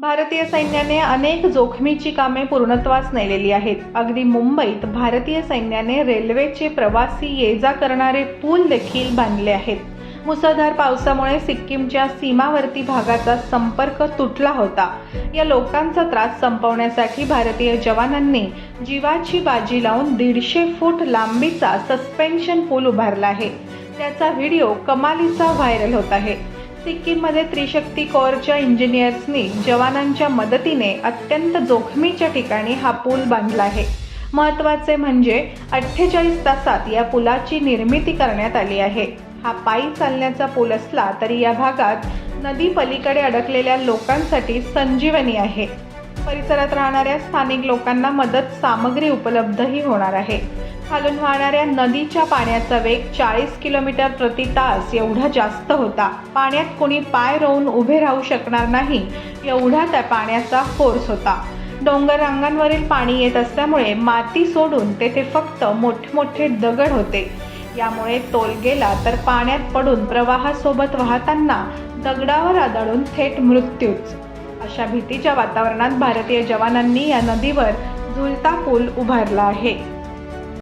भारतीय सैन्याने अनेक जोखमीची कामे पूर्णत्वास नेलेली आहेत. अगदी मुंबईत भारतीय सैन्याने रेल्वेचे प्रवासी ये जा करणारे पूल देखील बांधले आहेत. मुसळधार पावसामुळे सिक्कीमच्या सीमावर्ती भागाचा संपर्क तुटला होता. या लोकांचा त्रास संपवण्यासाठी भारतीय जवानांनी जीवाची बाजी लावून दीडशे फूट लांबीचा सस्पेन्शन पूल उभारला आहे. त्याचा व्हिडिओ कमालीचा व्हायरल होत आहे. सिक्कीममध्ये त्रिशक्ती कोअरच्या इंजिनियर्सनी जवानांच्या मदतीने अत्यंत जोखमीच्या ठिकाणी हा पूल बांधला आहे. महत्त्वाचे म्हणजे अठ्ठेचाळीस तासात या पुलाची निर्मिती करण्यात आली आहे. हा पायी चालण्याचा पूल असला तरी या भागात नदी पलीकडे अडकलेल्या लोकांसाठी संजीवनी आहे. परिसरात राहणाऱ्या स्थानिक लोकांना मदत सामग्री उपलब्धही होणार आहे. खालून वाहणाऱ्या नदीच्या पाण्याचा वेग चाळीस किलोमीटर प्रति तास एवढा जास्त होता. पाण्यात कोणी पाय रोवून उभे राहू शकणार नाही एवढा त्या पाण्याचा फोर्स होता. डोंगर रांगांवरील पाणी येत असल्यामुळे माती सोडून तेथे फक्त मोठमोठे दगड होते. यामुळे तोल गेला तर पाण्यात पडून प्रवाहासोबत वाहताना दगडावर आदळून थेट मृत्यूच. अशा भीतीच्या वातावरणात भारतीय जवानांनी या नदीवर झुलता पूल उभारला आहे.